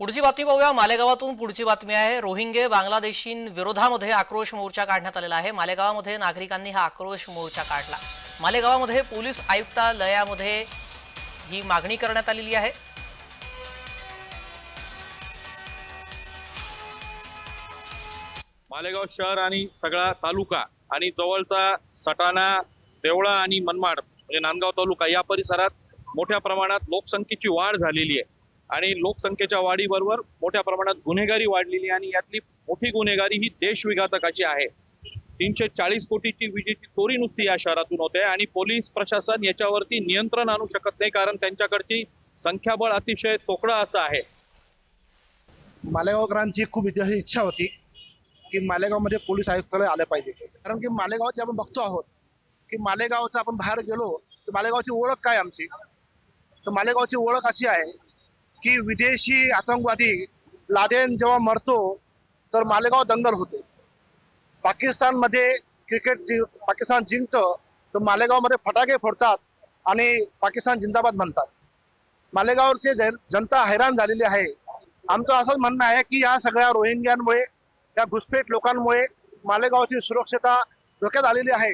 पुढची बातमी पाहूया मालेगावातून पुढची बातमी आहे. रोहिंगे बांगलादेशीं विरोधामध्ये आक्रोश मोर्चा काढण्यात आलेला आहे. मालेगावामध्ये नागरिकांनी हा आक्रोश मोर्चा काढला. मालेगावामध्ये पोलीस आयुक्तालयामध्ये ही मागणी करण्यात आलेली आहे. मालेगाव शहर आणि सगळा तालुका आणि जवळचा सटाणा देवळा आणि मनमाड म्हणजे नांदगाव तालुका या परिसरात मोठ्या प्रमाणात लोकसंख्येची वाढ झालेली आहे. आणि लोकसंख्येच्या वाढीबरोबर मोठ्या प्रमाणात गुन्हेगारी वाढलेली आणि यातली मोठी गुन्हेगारी ही देशविघातकाची आहे. तीनशे चाळीस कोटीची विजेची चोरी नुसती या शहरातून होते आणि पोलीस प्रशासन याच्यावरती नियंत्रण आणू शकत नाही कारण त्यांच्याकडची संख्याबळ अतिशय तोकडं असं आहे. मालेगावकरांची खूप इच्छा होती की मालेगावमध्ये पोलीस आयुक्तालय आलं पाहिजे. कारण की मालेगावचे आपण बघतो आहोत की मालेगावचं आपण बाहेर गेलो तर मालेगावची ओळख काय आमची? तर मालेगावची ओळख अशी आहे की विदेशी आतंकवादी लादेन जेव्हा मरतो तर मालेगाव दंगल होते. पाकिस्तानमध्ये क्रिकेट जि पाकिस्तान जिंकतं तर मालेगावमध्ये फटाके फोडतात आणि पाकिस्तान जिंदाबाद म्हणतात मालेगावचे जन- जनता हैराण झालेली आहे. आमचं असंच म्हणणं आहे की या सगळ्या रोहिंग्यांमुळे या घुसपेट लोकांमुळे मालेगावची सुरक्षता धोक्यात आलेली आहे.